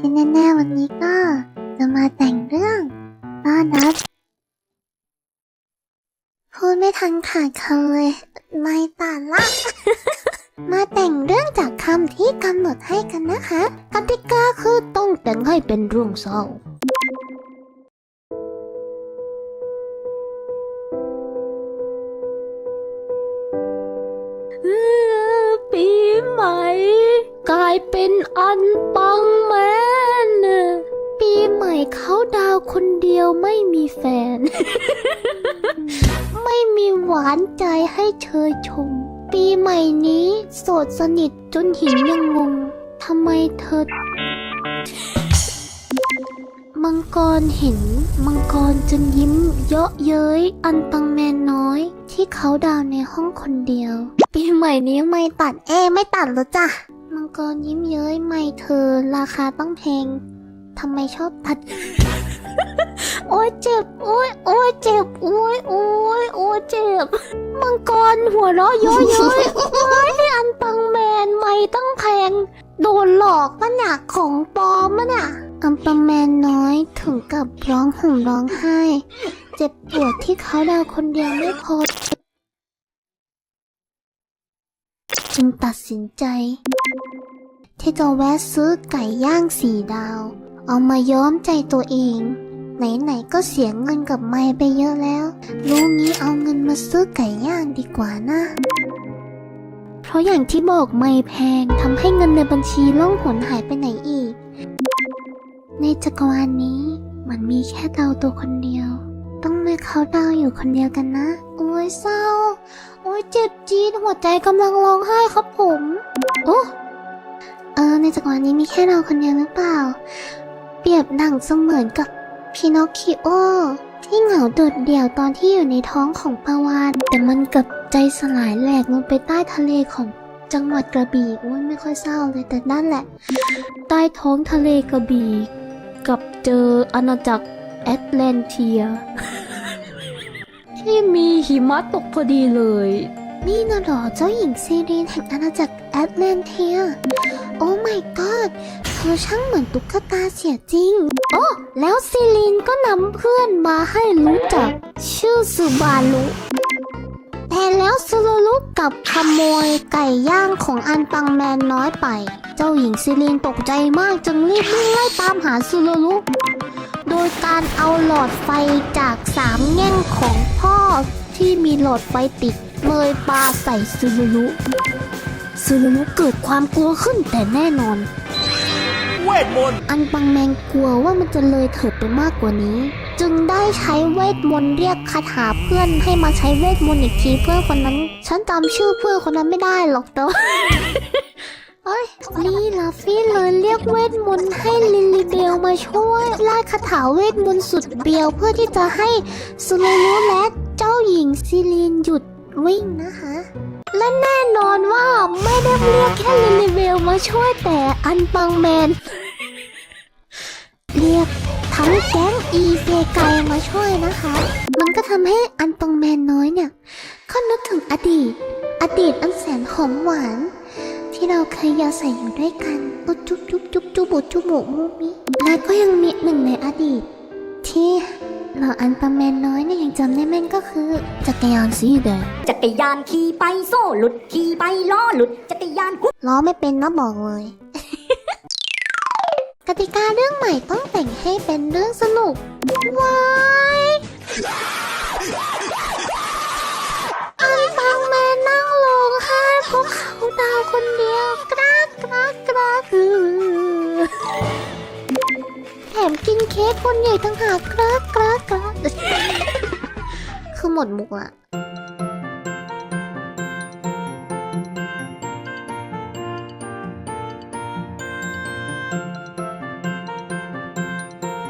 ที่แน่ๆวันนี้ก็จะมาแต่งเรื่องต้อนรับพูดไม่ทันขาดคำเลย ไม่ตัดละ มาแต่งเรื่องจากคำที่กำหนดให้กันนะคะกติกาคือต้องแต่งให้เป็นเรื่องเศร้าปีใหม่ กลายเป็นอันปังแมนปีใหม่ เขาดาวคนเดียวไม่มีแฟน ไม่มีหวานใจให้เชยชม ปีใหม่นี้โสดสนิทจนหินยังงงทำไมเธอ มังกรเห็น มังกรจนยิ้ม เยาะเย้ยอันตังแมนน้อย ที่เขาดาวในห้องคนเดียว ปีใหม่นี้ไม่ตัดเอไม่ตัดแล้วจ้ะมังกรยิ้มเย้ยไม่เธอ ราคาต้องแพง ทำไมชอบตัด โอ้ยเจ็บ โอ้ยโอ้ยเจ็บ โอ้ยโอ้ยโอ้ยเจ็บ มังกรหัวเราะเย้อยเย้อยโอ้ยอันตังแมนไม่ต้องแพง โดนหลอกปะเนี่ยของปลอมปะเนี่ยอัมปแมนน้อยถึงกับร้องห่มร้องไห้ เจ็บปวดที่เขาดาวคนเดียวไม่พอ จึงตัดสินใจ ที่จะแวะซื้อไก่ย่างสี่ดาว เอามาย้อมใจตัวเอง ไหนๆก็เสียเงินกับไม่ไปเยอะแล้ว รู้งี้เอาเงินมาซื้อไก่ย่างดีกว่านะ เพราะอย่างที่บอกไม่แพงทำให้เงินในบัญชีล่องหนหายไปไหนอีก ในจักรวาลนี้มันมีแค่ดาตัวคนเดียว ต้องมาเขาดาวอยู่คนเดียวกันนะ โอ้ยเศร้า โอ้ยเจ็บจี๊ดหัวใจกำลังร้องไห้ครับผม โอ้เออในจักรวาลนี้มีแค่เราคนเดียวหรือเปล่า เปรียบดั่งเสมือนกับพินอคคิโอ ที่เหงาโดดเดี่ยวตอนที่อยู่ในท้องของปาวาน แต่มันกลับใจสลายแหลกลงไปใต้ทะเลของจังหวัดกระบี่โอ้ยไม่ค่อยเศร้าเลยแต่นั่นแหละ ใต้ท้องทะเลกระบี่กับเจออาณาจักรแอตแลนเทีย ที่มีหิมะตกพอดีเลย นี่น่ะหรอเจ้าหญิงซีรีนแห่งอาณาจักรแอตแลนเทีย โอ้ my god เธอช่างเหมือนตุ๊กตาเสียจริง โอ้แล้วซีรีนก็นำเพื่อนมาให้รู้จัก ชื่อซูบารุแต่แล้วซูรุรุกลับขโมยไก่ย่างของอันปังแมนน้อยไป เจ้าหญิงซีรีนตกใจมากจึงรีบวิ่งไล่ตามหาซูรุรุโดยการเอาหลอดไฟจากสามแง่งของพ่อที่มีหลอดไฟติดเลยปาใส่ซูรุรุซูรุรุเกิดความกลัวขึ้นแต่แน่นอน ทมนต์ อันปังแมงกลัวว่ามันจะเลยเถิดไปมากกว่านี้ จึงได้ใช้เวทมนต์เรียกคาถาเพื่อนให้มาใช้เวทมนต์อีกทีเพื่อนคนนั้น ฉันจำชื่อเพื่อนคนนั้นไม่ได้หรอกแต่ว่าเอ้ยนี่ลาฟี่เลยเรียกเวทมนต์ให้ลิลลี่เบลมาช่วยไล่คาถาเวทมนต์สุดเบียวเพื่อที่จะให้ซูนูรุและเจ้าหญิงซิลีนหยุดวิ่งนะคะ และแน่นอนว่าไม่ได้เรียกแค่ลิลลี่เบลมาช่วยแต่อันปังแมน เรียกทั้งแก๊งอีเฟไกมาช่วยนะคะ มันก็ทำให้อันปังแมนน้อยเนี่ยเขานึกถึงอดีต อดีตอันแสนหอมหวาน ที่เราเคยยาใส่อยู่ด้วยกันอุจุบจุบจุบจุบุจุบุมูมิและก็ยังมีหนึ่งในอดีต ที่เราอันปังแมนน้อยเนี่ยยังจำได้แม่นก็คือ จักรยานสีแดงจักรยานขี่ไปโซ่หลุดขี่ไปล้อหลุดจักรยานกุ๊บล้อไม่เป็นนะบอกเลย กติกาเรื่องใหม่ต้องแต่งให้เป็นเรื่องสนุกว้ายอันฟังแม่นั่งร้องไห้เพราะเขาดาวคนเดียว กรากกรากกรากคือแถมกินเค้กคนใหญ่ตั้งหากกรากกรากกรากคือหมดมุกอะ